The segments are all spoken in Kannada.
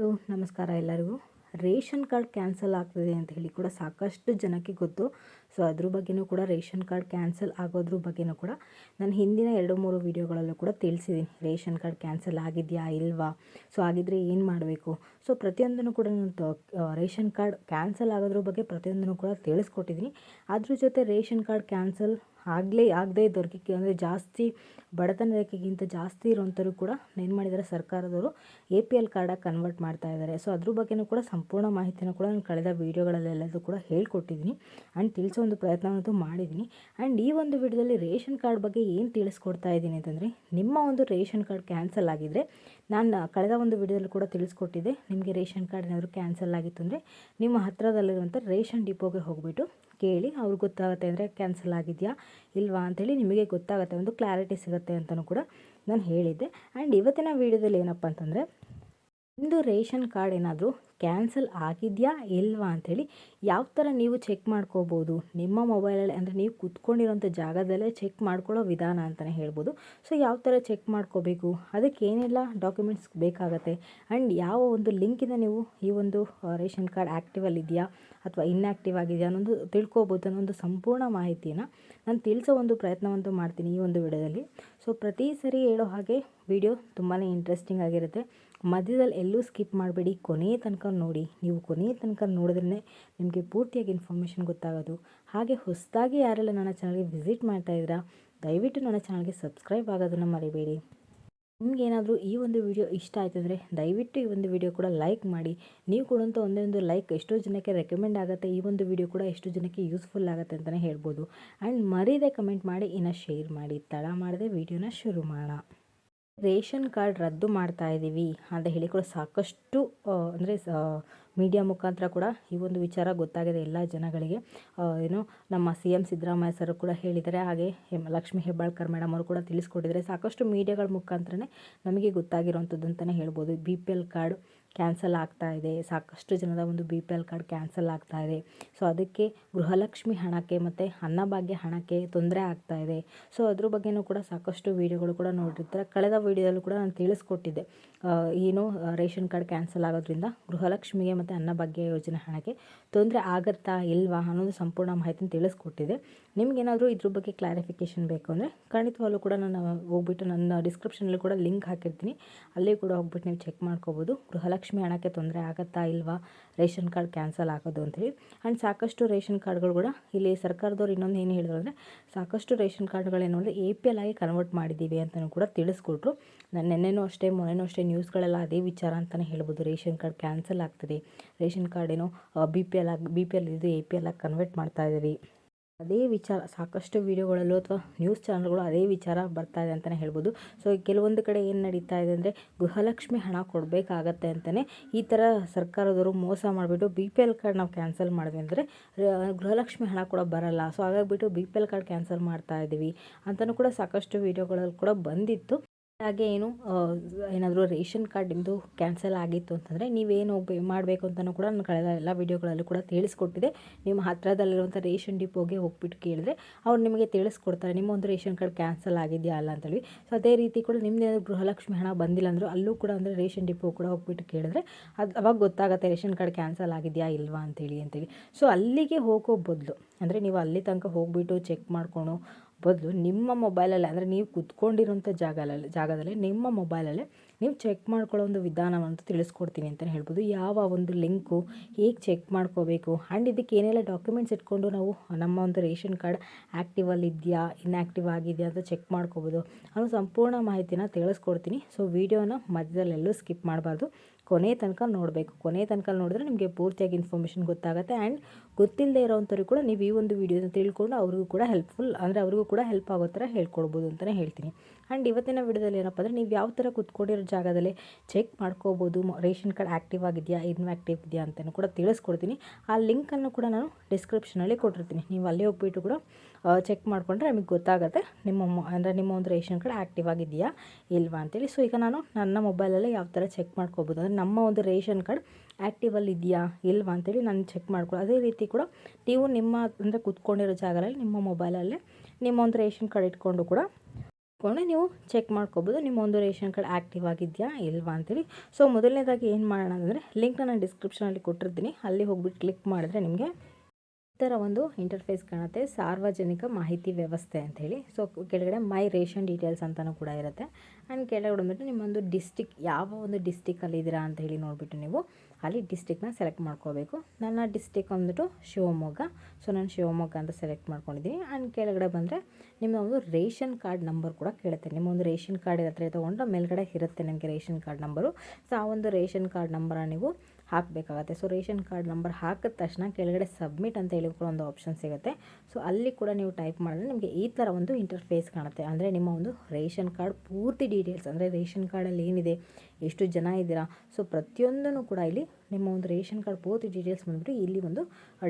ನಮಸ್ಕಾರ ಎಲ್ಲರಿಗೂ. ರೇಷನ್ ಕಾರ್ಡ್ ಕ್ಯಾನ್ಸಲ್ ಆಗ್ತದೆ ಅಂತ ಹೇಳಿ ಕೂಡ ಸಾಕಷ್ಟು ಜನಕ್ಕೆ ಗೊತ್ತು. ಸೊ, ಅದ್ರ ಬಗ್ಗೆಯೂ ಕೂಡ ರೇಷನ್ ಕಾರ್ಡ್ ಕ್ಯಾನ್ಸಲ್ ಆಗೋದ್ರ ಬಗ್ಗೆಯೂ ಕೂಡ ನಾನು ಹಿಂದಿನ ಎರಡು ಮೂರು ವೀಡಿಯೋಗಳಲ್ಲೂ ಕೂಡ ತಿಳಿಸಿದ್ದೀನಿ. ರೇಷನ್ ಕಾರ್ಡ್ ಕ್ಯಾನ್ಸಲ್ ಆಗಿದೆಯಾ ಇಲ್ವಾ? ಸೊ ಆಗಿದ್ದರೆ ಏನು ಮಾಡಬೇಕು? ಸೊ, ಪ್ರತಿಯೊಂದನ್ನು ಕೂಡ ನಾನು ರೇಷನ್ ಕಾರ್ಡ್ ಕ್ಯಾನ್ಸಲ್ ಆಗೋದ್ರ ಬಗ್ಗೆ ಪ್ರತಿಯೊಂದನ್ನು ಕೂಡ ತಿಳಿಸ್ಕೊಟ್ಟಿದ್ದೀನಿ. ಅದ್ರ ಜೊತೆ ರೇಷನ್ ಕಾರ್ಡ್ ಕ್ಯಾನ್ಸಲ್ ಆಗಲೇ, ಆಗದೇ ಇದ್ದವ್ರಿಗೆ ಅಂದರೆ ಜಾಸ್ತಿ ಬಡತನ ರೇಖೆಗಿಂತ ಜಾಸ್ತಿ ಇರೋವಂಥವ್ರು ಕೂಡ ಏನು ಮಾಡಿದ್ದಾರೆ ಸರ್ಕಾರದವರು. ಎ ಪಿ ಎಲ್ ಕಾರ್ಡಾಗಿ ಕನ್ವರ್ಟ್ ಮಾಡ್ತಾ ಇದ್ದಾರೆ. ಸೊ ಅದ್ರ ಬಗ್ಗೆಯೂ ಕೂಡ ಸಂಪೂರ್ಣ ಮಾಹಿತಿನೂ ಕೂಡ ನಾನು ಕಳೆದ ವೀಡಿಯೋಗಳಲ್ಲೆಲ್ಲದೂ ಕೂಡ ಹೇಳ್ಕೊಟ್ಟಿದ್ದೀನಿ. ಆ್ಯಂಡ್ ತಿಳಿಸೋ ಒಂದು ಪ್ರಯತ್ನವಂತೂ ಮಾಡಿದ್ದೀನಿ. ಆ್ಯಂಡ್ ಈ ಒಂದು ವಿಡಿಯೋದಲ್ಲಿ ರೇಷನ್ ಕಾರ್ಡ್ ಬಗ್ಗೆ ಏನು ತಿಳಿಸ್ಕೊಡ್ತಾ ಇದ್ದೀನಿ ಅಂತಂದರೆ, ನಿಮ್ಮ ಒಂದು ರೇಷನ್ ಕಾರ್ಡ್ ಕ್ಯಾನ್ಸಲ್ ಆಗಿದ್ದರೆ ನಾನು ಕಳೆದ ಒಂದು ವಿಡಿಯೋದಲ್ಲಿ ಕೂಡ ತಿಳಿಸ್ಕೊಟ್ಟಿದ್ದೆ, ನಿಮಗೆ ರೇಷನ್ ಕಾರ್ಡ್ ಏನಾದರೂ ಕ್ಯಾನ್ಸಲ್ ಆಗಿತ್ತು ಅಂದರೆ ನಿಮ್ಮ ಹತ್ತಿರದಲ್ಲಿರುವಂಥ ರೇಷನ್ ಡಿಪೋಗೆ ಹೋಗಿಬಿಟ್ಟು ಕೇಳಿ ಅವ್ರಿಗೆ ಗೊತ್ತಾಗುತ್ತೆ ಅಂದರೆ ಕ್ಯಾನ್ಸಲ್ ಆಗಿದೆಯಾ ಇಲ್ವಾ ಅಂಥೇಳಿ ನಿಮಗೆ ಗೊತ್ತಾಗುತ್ತೆ, ಒಂದು ಕ್ಲಾರಿಟಿ ಸಿಗುತ್ತೆ ಅಂತಲೂ ಕೂಡ ನಾನು ಹೇಳಿದ್ದೆ. ಆ್ಯಂಡ್ ಇವತ್ತಿನ ವೀಡಿಯೋದಲ್ಲಿ ಏನಪ್ಪ ಅಂತಂದರೆ ನಿಮ್ಮದು ರೇಷನ್ ಕಾರ್ಡ್ ಏನಾದರೂ ಕ್ಯಾನ್ಸಲ್ ಆಗಿದೆಯಾ ಇಲ್ವಾ ಅಂಥೇಳಿ ಯಾವ ಥರ ನೀವು ಚೆಕ್ ಮಾಡ್ಕೋಬೋದು? ನಿಮ್ಮ ಮೊಬೈಲಲ್ಲಿ ಅಂದರೆ ನೀವು ಕೂತ್ಕೊಂಡಿರೋಂಥ ಜಾಗದಲ್ಲೇ ಚೆಕ್ ಮಾಡ್ಕೊಳ್ಳೋ ವಿಧಾನ ಅಂತಲೇ ಹೇಳ್ಬೋದು. ಸೊ ಯಾವ ಥರ ಚೆಕ್ ಮಾಡ್ಕೋಬೇಕು? ಅದಕ್ಕೆ ಏನೆಲ್ಲ ಡಾಕ್ಯುಮೆಂಟ್ಸ್ ಬೇಕಾಗತ್ತೆ? ಆ್ಯಂಡ್ ಯಾವ ಒಂದು ಲಿಂಕಿಂದ ನೀವು ಈ ಒಂದು ರೇಷನ್ ಕಾರ್ಡ್ ಆ್ಯಕ್ಟಿವಲ್ಲಿ ಇದೆಯಾ ಅಥವಾ ಇನ್ಆ್ಯಕ್ಟಿವ್ ಆಗಿದೆಯಾ ಅನ್ನೋದು ತಿಳ್ಕೊಬೋದು ಅನ್ನೋ ಒಂದು ಸಂಪೂರ್ಣ ಮಾಹಿತಿಯನ್ನು ನಾನು ತಿಳಿಸೋ ಒಂದು ಪ್ರಯತ್ನವಂತೂ ಮಾಡ್ತೀನಿ ಈ ಒಂದು ವಿಡಿಯೋದಲ್ಲಿ. ಸೊ ಪ್ರತಿ ಸರಿ ಹೇಳೋ ಹಾಗೆ ವಿಡಿಯೋ ತುಂಬಾ ಇಂಟ್ರೆಸ್ಟಿಂಗ್ ಆಗಿರುತ್ತೆ. ಮಧ್ಯದಲ್ಲಿ ಎಲ್ಲೂ ಸ್ಕಿಪ್ ಮಾಡಬೇಡಿ. ಕೊನೆಯ ತನಕ ನೋಡಿ. ನೀವು ಕೊನೆಯ ತನಕ ನೋಡಿದ್ರೇ ನಿಮಗೆ ಪೂರ್ತಿಯಾಗಿ ಇನ್ಫಾರ್ಮೇಷನ್ ಗೊತ್ತಾಗೋದು. ಹಾಗೆ ಹೊಸದಾಗಿ ಯಾರೆಲ್ಲ ನನ್ನ ಚಾನಲ್ಗೆ ವಿಸಿಟ್ ಮಾಡ್ತಾ ಇದ್ದೀರಾ, ದಯವಿಟ್ಟು ನನ್ನ ಚಾನಲ್ಗೆ ಸಬ್ಸ್ಕ್ರೈಬ್ ಆಗೋದನ್ನು ಮರಿಬೇಡಿ. ನಿಮಗೇನಾದರೂ ಈ ಒಂದು ವಿಡಿಯೋ ಇಷ್ಟ ಆಯ್ತಂದರೆ ದಯವಿಟ್ಟು ಈ ಒಂದು ವಿಡಿಯೋ ಕೂಡ ಲೈಕ್ ಮಾಡಿ. ನೀವು ಕೊಡುವಂಥ ಒಂದೇ ಒಂದು ಲೈಕ್ ಎಷ್ಟೋ ಜನಕ್ಕೆ ರೆಕಮೆಂಡ್ ಆಗುತ್ತೆ. ಈ ಒಂದು ವಿಡಿಯೋ ಕೂಡ ಎಷ್ಟೋ ಜನಕ್ಕೆ ಯೂಸ್ಫುಲ್ ಆಗುತ್ತೆ ಅಂತಲೇ ಹೇಳ್ಬೋದು. ಆ್ಯಂಡ್ ಮರೀದೆ ಕಮೆಂಟ್ ಮಾಡಿ, ಇನ್ನು ಶೇರ್ ಮಾಡಿ. ತಡ ಮಾಡದೆ ವಿಡಿಯೋನ ಶುರು ಮಾಡೋಣ. ರೇಷನ್ ಕಾರ್ಡ್ ರದ್ದು ಮಾಡ್ತಾ ಇದ್ದೀವಿ ಅಂತ ಹೇಳಿ ಕೂಡ ಸಾಕಷ್ಟು ಅಂದರೆ ಮೀಡಿಯಾ ಮುಖಾಂತರ ಕೂಡ ಈ ಒಂದು ವಿಚಾರ ಗೊತ್ತಾಗಿದೆ ಎಲ್ಲ ಜನಗಳಿಗೆ. ಏನು ನಮ್ಮ ಸಿ ಎಂ ಸಿದ್ದರಾಮಯ್ಯ ಸರ್ ಕೂಡ ಹೇಳಿದ್ದಾರೆ. ಹಾಗೆ ಲಕ್ಷ್ಮೀ ಹೆಬ್ಬಾಳ್ಕರ್ ಮೇಡಮ್ ಅವರು ಕೂಡ ತಿಳಿಸ್ಕೊಟ್ಟಿದ್ದಾರೆ. ಸಾಕಷ್ಟು ಮೀಡಿಯಾಗಳ ಮುಖಾಂತರನೇ ನಮಗೆ ಗೊತ್ತಾಗಿರುವಂಥದ್ದು ಅಂತಲೇ ಹೇಳ್ಬೋದು. B P L card cancel ಆಗ್ತಾ ಇದೆ. ಸಾಕಷ್ಟು ಜನದ ಒಂದು B P L card cancel ಆಗ್ತಾ ಇದೆ. ಸೊ, ಅದಕ್ಕೆ ಗೃಹಲಕ್ಷ್ಮಿ ಹಣಕ್ಕೆ ಮತ್ತು ಅನ್ನಭಾಗ್ಯ ಹಣಕ್ಕೆ ತೊಂದರೆ ಆಗ್ತಾ ಇದೆ. ಸೊ, ಅದ್ರ ಬಗ್ಗೆಯೂ ಕೂಡ ಸಾಕಷ್ಟು ವೀಡಿಯೋಗಳು ಕೂಡ ನೋಡಿರ್ತಾರೆ. ಕಳೆದ ವೀಡಿಯೋದಲ್ಲೂ ಕೂಡ ನಾನು ತಿಳಿಸ್ಕೊಟ್ಟಿದ್ದೆ. ಏನು ರೇಷನ್ ಕಾರ್ಡ್ ಕ್ಯಾನ್ಸಲ್ ಆಗೋದ್ರಿಂದ ಗೃಹಲಕ್ಷ್ಮಿಗೆ ಮತ್ತು ಅನ್ನಭಾಗ್ಯ ಯೋಜನೆ ಹಣಕ್ಕೆ ತೊಂದರೆ ಆಗುತ್ತಾ ಇಲ್ವಾ ಅನ್ನೋದು ಸಂಪೂರ್ಣ ಮಾಹಿತಿನ ತಿಳಿಸ್ಕೊಟ್ಟಿದೆ ನಿಮಗೇನಾದರೂ ಇದ್ರ ಬಗ್ಗೆ ಕ್ಲಾರಿಫಿಕೇಷನ್ ಬೇಕು ಅಂದರೆ ಖಂಡಿತವಾಗ್ಲೂ ಕೂಡ ನಾನು ಹೋಗ್ಬಿಟ್ಟು ನನ್ನ ಡಿಸ್ಕ್ರಿಪ್ಷನಲ್ಲಿ ಕೂಡ ಲಿಂಕ್ ಹಾಕಿರ್ತೀನಿ. ಅಲ್ಲಿ ಕೂಡ ಹೋಗ್ಬಿಟ್ಟು ನೀವು ಚೆಕ್ ಮಾಡ್ಕೋಬೋದು. ಗೃಹಲಕ್ಷ್ಮಿ ಹಣಕ್ಕೆ ತೊಂದರೆ ಆಗುತ್ತಾ ಇಲ್ವಾ? ರೇಷನ್ ಕಾರ್ಡ್ ಕ್ಯಾನ್ಸಲ್ ಆಗೋದು ಅಂಥೇಳಿ. ಆ್ಯಂಡ್ ಸಾಕಷ್ಟು ರೇಷನ್ ಕಾರ್ಡ್ಗಳು ಕೂಡ ಇಲ್ಲಿ ಸರ್ಕಾರದವ್ರು ಇನ್ನೊಂದು ಏನು ಹೇಳಿದ್ರು ಅಂದರೆ ಸಾಕಷ್ಟು ರೇಷನ್ ಕಾರ್ಡ್ಗಳೇನು ಅಂದರೆ ಎ ಪಿ ಎಲ್ ಆಗಿ ಕನ್ವರ್ಟ್ ಮಾಡಿದ್ದೀವಿ ಅಂತಲೂ ಕೂಡ ತಿಳಿಸ್ಕೊಟ್ರು. ನಾನು ನೆನ್ನೆನೂ ಅಷ್ಟೇ, ಮೊನ್ನೆನೂ ಅಷ್ಟೇ ನ್ಯೂಸ್ಗಳೆಲ್ಲ ಅದೇ ವಿಚಾರ ಅಂತಲೇ ಹೇಳ್ಬೋದು. ರೇಷನ್ ಕಾರ್ಡ್ ಕ್ಯಾನ್ಸಲ್ ಆಗ್ತದೆ. ರೇಷನ್ ಕಾರ್ಡ್ ಏನೋ ಬಿ ಪಿ ಎಲ್ ಆಗಿ ಬಿ ಪಿ ಎಲ್ ಇದು ಎ ಪಿ ಎಲ್ ಆಗಿ ಕನ್ವರ್ಟ್ ಮಾಡ್ತಾ ಇದ್ದೀವಿ. ಅದೇ ವಿಚಾರ, ಸಾಕಷ್ಟು ವೀಡಿಯೋಗಳಲ್ಲೂ ಅಥವಾ ನ್ಯೂಸ್ ಚಾನಲ್ಗಳು ಅದೇ ವಿಚಾರ ಬರ್ತಾ ಇದೆ ಅಂತಲೇ ಹೇಳ್ಬೋದು. ಸೊ ಕೆಲವೊಂದು ಕಡೆ ಏನು ನಡೀತಾ ಇದೆ ಅಂದರೆ ಗೃಹಲಕ್ಷ್ಮಿ ಹಣ ಕೊಡಬೇಕಾಗತ್ತೆ ಅಂತಲೇ ಈ ಥರ ಸರ್ಕಾರದವರು ಮೋಸ ಮಾಡಿಬಿಟ್ಟು ಬಿ ಪಿ ಎಲ್ ಕಾರ್ಡ್ ನಾವು ಕ್ಯಾನ್ಸಲ್ ಮಾಡಿದ್ವಿ ಅಂದರೆ ಗೃಹಲಕ್ಷ್ಮಿ ಹಣ ಕೂಡ ಬರಲ್ಲ. So ಹಾಗಾಗಿಬಿಟ್ಟು B P L card cancel ಮಾಡ್ತಾ ಇದ್ದೀವಿ ಅಂತಲೂ ಕೂಡ ಸಾಕಷ್ಟು ವೀಡಿಯೋಗಳಲ್ಲಿ ಕೂಡ ಬಂದಿತ್ತು. ಹಾಗೆ ಏನು ಏನಾದರೂ ರೇಷನ್ ಕಾರ್ಡ್ ನಿಮ್ಮದು ಕ್ಯಾನ್ಸಲ್ ಆಗಿತ್ತು ಅಂತಂದರೆ ನೀವೇನು ಮಾಡಬೇಕು ಅಂತಲೂ ಕೂಡ ನಾನು ಕಳೆದ ಎಲ್ಲ ವೀಡಿಯೋಗಳಲ್ಲೂ ಕೂಡ ತಿಳಿಸ್ಕೊಟ್ಟಿದೆ. ನಿಮ್ಮ ಹತ್ತಿರದಲ್ಲಿರುವಂಥ ರೇಷನ್ ಡಿಪೋಗೆ ಹೋಗ್ಬಿಟ್ಟು ಕೇಳಿದ್ರೆ ಅವ್ರು ನಿಮಗೆ ತಿಳಿಸ್ಕೊಡ್ತಾರೆ, ನಿಮ್ಮ ಒಂದು ರೇಷನ್ ಕಾರ್ಡ್ ಕ್ಯಾನ್ಸಲ್ ಆಗಿದೆಯಾ ಅಲ್ಲ ಅಂತೇಳಿ ಸೊ ಅದೇ ರೀತಿ ಕೂಡ ನಿಮ್ಮದೇನಾದ್ರು ಗೃಹಲಕ್ಷ್ಮಿ ಹಣ ಬಂದಿಲ್ಲ ಅಂದರೂ ಅಲ್ಲೂ ಕೂಡ ಅಂದರೆ ರೇಷನ್ ಡಿಪೋ ಕೂಡ ಹೋಗ್ಬಿಟ್ಟು ಕೇಳಿದ್ರೆ ಅದು ಅವಾಗ ಗೊತ್ತಾಗುತ್ತೆ ರೇಷನ್ ಕಾರ್ಡ್ ಕ್ಯಾನ್ಸಲ್ ಆಗಿದೆಯಾ ಇಲ್ವಾ ಅಂತೇಳಿ ಅಂತೇಳಿ ಸೊ ಅಲ್ಲಿಗೆ ಹೋಗೋ ಬದಲು, ಅಂದರೆ ನೀವು ಅಲ್ಲಿ ತನಕ ಹೋಗ್ಬಿಟ್ಟು ಚೆಕ್ ಮಾಡಿಕೊಂಡು ಬದಲು ನಿಮ್ಮ ಮೊಬೈಲಲ್ಲೇ ಅಂದರೆ ನೀವು ಕುತ್ಕೊಂಡಿರೋಂಥ ಜಾಗದಲ್ಲಿ ಜಾಗದಲ್ಲಿ ನಿಮ್ಮ ಮೊಬೈಲಲ್ಲೇ ನೀವು ಚೆಕ್ ಮಾಡ್ಕೊಳ್ಳೋ ಒಂದು ವಿಧಾನವಂತೂ ತಿಳಿಸ್ಕೊಡ್ತೀನಿ ಅಂತಲೇ ಹೇಳ್ಬೋದು. ಯಾವ ಒಂದು ಲಿಂಕು ಹೇಗೆ ಚೆಕ್ ಮಾಡ್ಕೋಬೇಕು? ಆ್ಯಂಡ್ ಇದಕ್ಕೆ ಏನೆಲ್ಲ ಡಾಕ್ಯುಮೆಂಟ್ಸ್ ಇಟ್ಕೊಂಡು ನಾವು ನಮ್ಮ ಒಂದು ರೇಷನ್ ಕಾರ್ಡ್ ಆ್ಯಕ್ಟಿವಲ್ಲಿ ಇದೆಯಾ ಇನ್ಆ್ಯಕ್ಟಿವ್ ಆಗಿದೆಯಾ ಅಂತ ಚೆಕ್ ಮಾಡ್ಕೋಬೋದು. ಅನ್ನೋ ಸಂಪೂರ್ಣ ಮಾಹಿತಿನ ತಿಳಿಸ್ಕೊಡ್ತೀನಿ. ಸೊ ವೀಡಿಯೋನ ಮಧ್ಯದಲ್ಲೆಲ್ಲೂ ಸ್ಕಿಪ್ ಮಾಡಬಾರ್ದು. ಕೊನೆ ತನಕ ನೋಡಬೇಕು. ಕೊನೆ ತನಕ ನೋಡಿದ್ರೆ ನಿಮಗೆ ಪೂರ್ತಿಯಾಗಿ ಇನ್ಫಾರ್ಮೇಷನ್ ಗೊತ್ತಾಗುತ್ತೆ ಆ್ಯಂಡ್ ಗೊತ್ತಿಲ್ಲದೆ ಇರೋವಂಥವ್ರು ಕೂಡ ನೀವು ಈ ಒಂದು ವಿಡಿಯೋನ ತಿಳ್ಕೊಂಡು ಅವ್ರಿಗೂ ಕೂಡ ಹೆಲ್ಪ್ಫುಲ್ ಅಂದರೆ ಅವ್ರಿಗೂ ಕೂಡ ಹೆಲ್ಪ್ ಆಗೋ ಥರ ಹೇಳ್ಕೊಡ್ಬೋದು ಅಂತಲೇ ಹೇಳ್ತೀನಿ. ಆ್ಯಂಡ್ ಇವತ್ತಿನ ವಿಡಿಯೋದಲ್ಲಿ ಏನಪ್ಪ ಅಂದರೆ ನೀವು ಯಾವ ಥರ ಕುತ್ಕೊಂಡಿರೋ ಜಾಗದಲ್ಲಿ ಚೆಕ್ ಮಾಡ್ಕೋಬೋದು, ರೇಷನ್ ಕಾರ್ಡ್ ಆ್ಯಕ್ಟಿವ್ ಆಗಿದೆಯಾ ಇನ್ಆ್ಯಕ್ಟಿವ್ ಇದೆಯಾ ಅಂತಲೂ ಕೂಡ ತಿಳಿಸ್ಕೊಡ್ತೀನಿ. ಆ ಲಿಂಕನ್ನು ಕೂಡ ನಾನು ಡಿಸ್ಕ್ರಿಪ್ಷನಲ್ಲಿ ಕೊಟ್ಟಿರ್ತೀನಿ. ನೀವು ಅಲ್ಲಿ ಹೋಗ್ಬಿಟ್ಟು ಕೂಡ ಚೆಕ್ ಮಾಡಿಕೊಂಡ್ರೆ ನಿಮಗೆ ಗೊತ್ತಾಗುತ್ತೆ ನಿಮ್ಮ ಅಂದರೆ ನಿಮ್ಮ ಒಂದು ರೇಷನ್ ಕಾರ್ಡ್ ಆ್ಯಕ್ಟಿವ್ ಆಗಿದೆಯಾ ಇಲ್ವಾ ಅಂತೇಳಿ. ಸೊ ಈಗ ನಾನು ನನ್ನ ಮೊಬೈಲಲ್ಲೇ ಯಾವ ಥರ ಚೆಕ್ ಮಾಡ್ಕೋಬೋದು ಅಂದರೆ ನಮ್ಮ ಒಂದು ರೇಷನ್ ಕಾರ್ಡ್ ಆ್ಯಕ್ಟಿವಲ್ಲಿ ಇದೆಯಾ ಇಲ್ವಾ ಅಂತೇಳಿ ನಾನು ಚೆಕ್ ಮಾಡ್ಕೊಳ್ಳೋ ಅದೇ ರೀತಿ ಕೂಡ ನೀವು ನಿಮ್ಮ ಅಂದರೆ ಕುತ್ಕೊಂಡಿರೋ ಜಾಗದಲ್ಲಿ, ನಿಮ್ಮ ಮೊಬೈಲಲ್ಲೇ ನಿಮ್ಮ ಒಂದು ರೇಷನ್ ಕಾರ್ಡ್ ಇಟ್ಕೊಂಡು ಕೂಡ ಇಟ್ಕೊಂಡು ನೀವು ಚೆಕ್ ಮಾಡ್ಕೋಬೋದು ನಿಮ್ಮ ಒಂದು ರೇಷನ್ ಕಾರ್ಡ್ ಆ್ಯಕ್ಟಿವ್ ಆಗಿದೆಯಾ ಇಲ್ವಾ ಅಂತೇಳಿ. ಸೊ ಮೊದಲನೇದಾಗಿ ಏನು ಮಾಡೋಣ ಅಂದರೆ ಲಿಂಕ್ನ ನಾನು ಡಿಸ್ಕ್ರಿಪ್ಷನಲ್ಲಿ ಕೊಟ್ಟಿರ್ತೀನಿ. ಅಲ್ಲಿ ಹೋಗ್ಬಿಟ್ಟು ಕ್ಲಿಕ್ ಮಾಡಿದ್ರೆ ನಿಮಗೆ ಥರ ಒಂದು ಇಂಟರ್ಫೇಸ್ ಕಾಣುತ್ತೆ, ಸಾರ್ವಜನಿಕ ಮಾಹಿತಿ ವ್ಯವಸ್ಥೆ ಅಂಥೇಳಿ ಸೊ ಕೆಳಗಡೆ ಮೈ ರೇಷನ್ ಡೀಟೇಲ್ಸ್ ಅಂತಲೂ ಕೂಡ ಇರುತ್ತೆ. ಆ್ಯಂಡ್ ಕೆಳಗಡೆ ಬಂದುಬಿಟ್ಟು ನಿಮ್ಮೊಂದು ಡಿಸ್ಟಿಕ್ ಯಾವ ಒಂದು ಡಿಸ್ಟಿಕ್ಕಲ್ಲಿ ಇದ್ದೀರಾ ಅಂತ ಹೇಳಿ ನೋಡಿಬಿಟ್ಟು ನೀವು ಅಲ್ಲಿ ಡಿಸ್ಟಿಕ್ನ ಸೆಲೆಕ್ಟ್ ಮಾಡ್ಕೋಬೇಕು. ನನ್ನ ಡಿಸ್ಟಿಕ್ ಬಂದ್ಬಿಟ್ಟು ಶಿವಮೊಗ್ಗ. ಸೊ ನಾನು ಶಿವಮೊಗ್ಗ ಅಂತ ಸೆಲೆಕ್ಟ್ ಮಾಡ್ಕೊಂಡಿದ್ದೀನಿ. ಆ್ಯಂಡ್ ಕೆಳಗಡೆ ಬಂದರೆ ನಿಮ್ಮ ಒಂದು ರೇಷನ್ ಕಾರ್ಡ್ ನಂಬರ್ ಕೂಡ ಕೇಳುತ್ತೆ. ನಿಮ್ಮ ಒಂದು ರೇಷನ್ ಕಾರ್ಡ್ ಹತ್ರ ತೊಗೊಂಡು ಮೇಲ್ಗಡೆ ಇರುತ್ತೆ ನಿಮಗೆ ರೇಷನ್ ಕಾರ್ಡ್ ನಂಬರು ಸೊ ಆ ಒಂದು ರೇಷನ್ ಕಾರ್ಡ್ ನಂಬರ ನೀವು ಹಾಕಬೇಕಾಗತ್ತೆ. ಸೊ ರೇಷನ್ ಕಾರ್ಡ್ ನಂಬರ್ ಹಾಕಿದ ತಕ್ಷಣ ಕೆಳಗಡೆ ಸಬ್ಮಿಟ್ ಅಂತ ಹೇಳಿ ಕೂಡ ಒಂದು ಆಪ್ಷನ್ ಸಿಗುತ್ತೆ. ಸೊ ಅಲ್ಲಿ ಕೂಡ ನೀವು ಟೈಪ್ ಮಾಡಿದ್ರೆ ನಿಮಗೆ ಈ ಥರ ಒಂದು ಇಂಟರ್ಫೇಸ್ ಕಾಣುತ್ತೆ. ಅಂದರೆ ನಿಮ್ಮ ಒಂದು ರೇಷನ್ ಕಾರ್ಡ್ ಪೂರ್ತಿ ಡೀಟೇಲ್ಸ್ ಅಂದರೆ ರೇಷನ್ ಕಾರ್ಡಲ್ಲಿ ಏನಿದೆ, ಎಷ್ಟು ಜನ ಇದ್ದೀರಾ? ಸೊ ಪ್ರತಿಯೊಂದನ್ನು ಕೂಡ ಇಲ್ಲಿ ನಿಮ್ಮ ಒಂದು ರೇಷನ್ ಕಾರ್ಡ್ ಪೂರ್ತಿ ಡೀಟೇಲ್ಸ್ ಬಂದುಬಿಟ್ಟು ಇಲ್ಲಿ ಒಂದು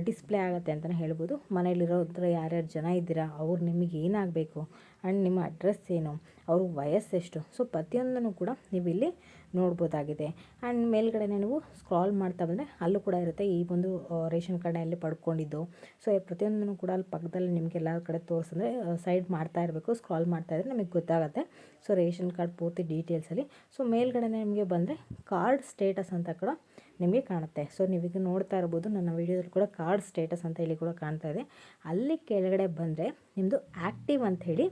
ಡಿಸ್ಪ್ಲೇ ಆಗುತ್ತೆ ಅಂತಲೇ ಹೇಳ್ಬೋದು. ಮನೇಲಿರೋದ್ರ ಯಾರ್ಯಾರು ಜನ ಇದ್ದೀರಾ, ಅವ್ರು ನಿಮಗೆ ಏನಾಗಬೇಕು ಆ್ಯಂಡ್ ನಿಮ್ಮ ಅಡ್ರೆಸ್ ಏನು, ಅವ್ರ ವಯಸ್ಸೆಷ್ಟು ಸೊ, ಪ್ರತಿಯೊಂದನ್ನು ಕೂಡ ನೀವು ಇಲ್ಲಿ ನೋಡ್ಬೋದಾಗಿದೆ. ಆ್ಯಂಡ್ ಮೇಲ್ಗಡೆ ನೀವು ಸ್ಕ್ರಾಲ್ ಮಾಡ್ತಾ ಬಂದರೆ ಅಲ್ಲೂ ಕೂಡ ಇರುತ್ತೆ ಈ ಒಂದು ರೇಷನ್ ಕಾರ್ಡ್ನಲ್ಲಿ ಪಡ್ಕೊಂಡಿದ್ದು. ಸೊ ಪ್ರತಿಯೊಂದನ್ನು ಕೂಡ ಅಲ್ಲಿ ಪಕ್ಕದಲ್ಲಿ ನಿಮಗೆ ಎಲ್ಲ ಕಡೆ ತೋರಿಸಿದ್ರೆ ಸೈಡ್ ಮಾಡ್ತಾ ಇರಬೇಕು, ಸ್ಕ್ರಾಲ್ ಮಾಡ್ತಾ ಇದ್ರೆ ನಮಗೆ ಗೊತ್ತಾಗುತ್ತೆ. ಸೊ, ರೇಷನ್ ಕಾರ್ಡ್ ಪೂರ್ತಿ ಡೀಟೇಲ್ಸಲ್ಲಿ ಸೊ ಮೇಲ್ಗಡೆ ನಿಮಗೆ ಬಂದರೆ ಕಾರ್ಡ್ ಸ್ಟೇಟಸ್ ಅಂತ ಕೂಡ ನಿಮಗೆ ಕಾಣುತ್ತೆ. ಸೊ ನೀವೀಗ ನೋಡ್ತಾ ಇರ್ಬೋದು, ನನ್ನ ವೀಡಿಯೋದಲ್ಲಿ ಕೂಡ ಕಾರ್ಡ್ ಸ್ಟೇಟಸ್ ಅಂತ ಹೇಳಿ ಕೂಡ ಕಾಣ್ತಾ ಇದೆ. ಅಲ್ಲಿ ಕೆಳಗಡೆ ಬಂದರೆ ನಿಮ್ಮದು ಆ್ಯಕ್ಟಿವ್ ಅಂತ ಹೇಳಿ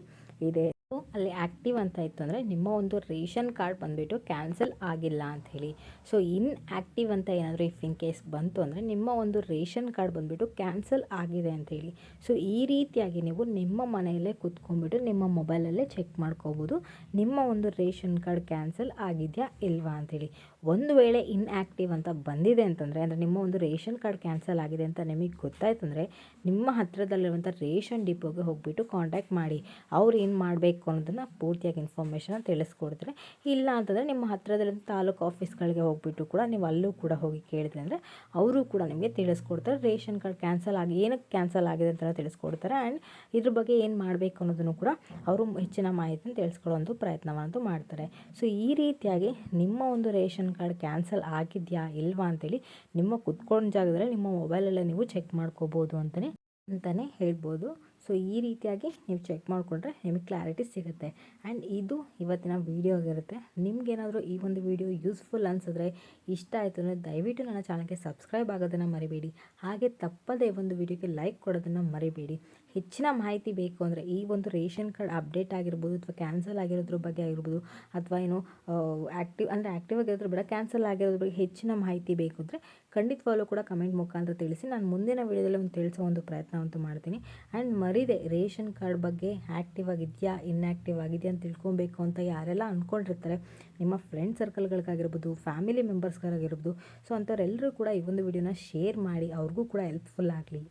ಇದೆ. ಸೊ ಅಲ್ಲಿ ಆ್ಯಕ್ಟಿವ್ ಅಂತ ಇತ್ತು ಅಂದರೆ ನಿಮ್ಮ ಒಂದು ರೇಷನ್ ಕಾರ್ಡ್ ಬಂದುಬಿಟ್ಟು ಕ್ಯಾನ್ಸಲ್ ಆಗಿಲ್ಲ ಅಂಥೇಳಿ ಸೊ ಇನ್ ಆ್ಯಕ್ಟಿವ್ ಅಂತ ಏನಾದರೂ ಇಫ್ ಇನ್ ಕೇಸ್ ಬಂತು ಅಂದರೆ ನಿಮ್ಮ ಒಂದು ರೇಷನ್ ಕಾರ್ಡ್ ಬಂದುಬಿಟ್ಟು ಕ್ಯಾನ್ಸಲ್ ಆಗಿದೆ ಅಂಥೇಳಿ ಸೊ ಈ ರೀತಿಯಾಗಿ ನೀವು ನಿಮ್ಮ ಮನೆಯಲ್ಲೇ ಕೂತ್ಕೊಂಡ್ಬಿಟ್ಟು ನಿಮ್ಮ ಮೊಬೈಲಲ್ಲೇ ಚೆಕ್ ಮಾಡ್ಕೋಬೋದು. ನಿಮ್ಮ ಒಂದು ರೇಷನ್ ಕಾರ್ಡ್ ಕ್ಯಾನ್ಸಲ್ ಆಗಿದೆಯಾ ಇಲ್ವಾ ಅಂಥೇಳಿ ಒಂದು ವೇಳೆ ಇನ್ಆ್ಯಕ್ಟಿವ್ ಅಂತ ಬಂದಿದೆ ಅಂತಂದರೆ, ಅಂದರೆ ನಿಮ್ಮ ಒಂದು ರೇಷನ್ ಕಾರ್ಡ್ ಕ್ಯಾನ್ಸಲ್ ಆಗಿದೆ ಅಂತ ನಿಮಗೆ ಗೊತ್ತಾಯ್ತು ಅಂದರೆ ನಿಮ್ಮ ಹತ್ತಿರದಲ್ಲಿರುವಂಥ ರೇಷನ್ ಡಿಪೋಗೆ ಹೋಗಿಬಿಟ್ಟು ಕಾಂಟ್ಯಾಕ್ಟ್ ಮಾಡಿ. ಅವ್ರು ಏನು ಮಾಡಬೇಕು ಅನ್ನೋದನ್ನು ಪೂರ್ತಿಯಾಗಿ ಇನ್ಫಾರ್ಮೇಷನ್ ತಿಳಿಸ್ಕೊಡ್ತಾರೆ. ಇಲ್ಲ ಅಂತಂದರೆ ನಿಮ್ಮ ಹತ್ತಿರದಲ್ಲಿರುವಂಥ ತಾಲೂಕು ಆಫೀಸ್ಗಳಿಗೆ ಹೋಗಿಬಿಟ್ಟು ಕೂಡ ನೀವು ಅಲ್ಲೂ ಕೂಡ ಹೋಗಿ ಕೇಳಿದ್ರೆ ಅಂದರೆ, ಅವರು ಕೂಡ ನಿಮಗೆ ತಿಳಿಸ್ಕೊಡ್ತಾರೆ. ರೇಷನ್ ಕಾರ್ಡ್ ಕ್ಯಾನ್ಸಲ್ ಆಗಿ ಏನಕ್ಕೆ ಕ್ಯಾನ್ಸಲ್ ಆಗಿದೆ ಅಂತ ತಿಳಿಸ್ಕೊಡ್ತಾರೆ. ಆ್ಯಂಡ್ ಇದ್ರ ಬಗ್ಗೆ ಏನು ಮಾಡಬೇಕು ಅನ್ನೋದನ್ನು ಕೂಡ ಅವರು ಹೆಚ್ಚಿನ ಮಾಹಿತಿನ ತಿಳಿಸ್ಕೊಳ್ಳೋ ಪ್ರಯತ್ನವಂತೂ ಮಾಡ್ತಾರೆ. ಸೊ ಈ ರೀತಿಯಾಗಿ ನಿಮ್ಮ ಒಂದು ರೇಷನ್ ಕಾರ್ಡ್ ಕ್ಯಾನ್ಸಲ್ ಆಗಿದೆಯಾ ಇಲ್ವಾ ಅಂತೇಳಿ ನಿಮ್ಮ ಕುತ್ಕೊಂಡ ಜಾಗದಲ್ಲಿ ನಿಮ್ಮ ಮೊಬೈಲಲ್ಲೇ ನೀವು ಚೆಕ್ ಮಾಡ್ಕೋಬೋದು ಅಂತಲೇ ಅಂತಲೇ ಹೇಳ್ಬೋದು. ಸೊ ಈ ರೀತಿಯಾಗಿ ನೀವು ಚೆಕ್ ಮಾಡಿಕೊಂಡ್ರೆ ನಿಮಗೆ ಕ್ಲಾರಿಟಿ ಸಿಗುತ್ತೆ. ಆ್ಯಂಡ್ ಇದು ಇವತ್ತಿನ ವೀಡಿಯೋ ಆಗಿರುತ್ತೆ. ನಿಮಗೇನಾದರೂ ಈ ಒಂದು ವೀಡಿಯೋ ಯೂಸ್ಫುಲ್ ಅನಿಸಿದ್ರೆ, ಇಷ್ಟ ಆಯಿತು ಅಂದರೆ ದಯವಿಟ್ಟು ನನ್ನ ಚಾನಲ್ಗೆ ಸಬ್ಸ್ಕ್ರೈಬ್ ಆಗೋದನ್ನು ಮರಿಬೇಡಿ. ಹಾಗೆ ತಪ್ಪದೇ ಒಂದು ವೀಡಿಯೋಗೆ ಲೈಕ್ ಕೊಡೋದನ್ನು ಮರಿಬೇಡಿ. ಹೆಚ್ಚಿನ ಮಾಹಿತಿ ಬೇಕು ಅಂದರೆ ಈ ಒಂದು ರೇಷನ್ ಕಾರ್ಡ್ ಅಪ್ಡೇಟ್ ಆಗಿರ್ಬೋದು ಅಥವಾ ಕ್ಯಾನ್ಸಲ್ ಆಗಿರೋದ್ರ ಬಗ್ಗೆ ಆಗಿರ್ಬೋದು ಅಥವಾ ಏನು ಆ್ಯಕ್ಟಿವ್ ಅಂದರೆ ಆ್ಯಕ್ಟಿವ್ ಆಗಿರೋದ್ರ ಬೇಡ ಕ್ಯಾನ್ಸಲ್ ಆಗಿರೋದ್ರ ಬಗ್ಗೆ ಹೆಚ್ಚಿನ ಮಾಹಿತಿ ಬೇಕು ಅಂದರೆ ಖಂಡಿತವಾಗ್ಲೂ ಕೂಡ ಕಮೆಂಟ್ ಮುಖಾಂತರ ತಿಳಿಸಿ. ನಾನು ಮುಂದಿನ ವೀಡಿಯೋದಲ್ಲಿ ಒಂದು ತಿಳಿಸೋ ಒಂದು ಪ್ರಯತ್ನವಂತೂ ಮಾಡ್ತೀನಿ. ಆ್ಯಂಡ್ ಮರಿದೆ ರೇಷನ್ ಕಾರ್ಡ್ ಬಗ್ಗೆ ಆ್ಯಕ್ಟಿವ್ ಆಗಿದೆಯಾ ಇನ್ಆ್ಯಕ್ಟಿವ್ ಆಗಿದೆಯಾ ಅಂತ ತಿಳ್ಕೊಬೇಕು ಅಂತ ಯಾರೆಲ್ಲ ಅಂದ್ಕೊಂಡಿರ್ತಾರೆ ನಿಮ್ಮ ಫ್ರೆಂಡ್ ಸರ್ಕಲ್ಗಳಿಗಾಗಿರ್ಬೋದು, ಫ್ಯಾಮಿಲಿ ಮೆಂಬರ್ಸ್ಗಾಗಿರ್ಬೋದು ಸೊ ಅಂಥವ್ರೆಲ್ಲರೂ ಕೂಡ ಈ ಒಂದು ವಿಡಿಯೋನ ಶೇರ್ ಮಾಡಿ, ಅವ್ರಿಗೂ ಕೂಡ ಹೆಲ್ಪ್ಫುಲ್ ಆಗಲಿ.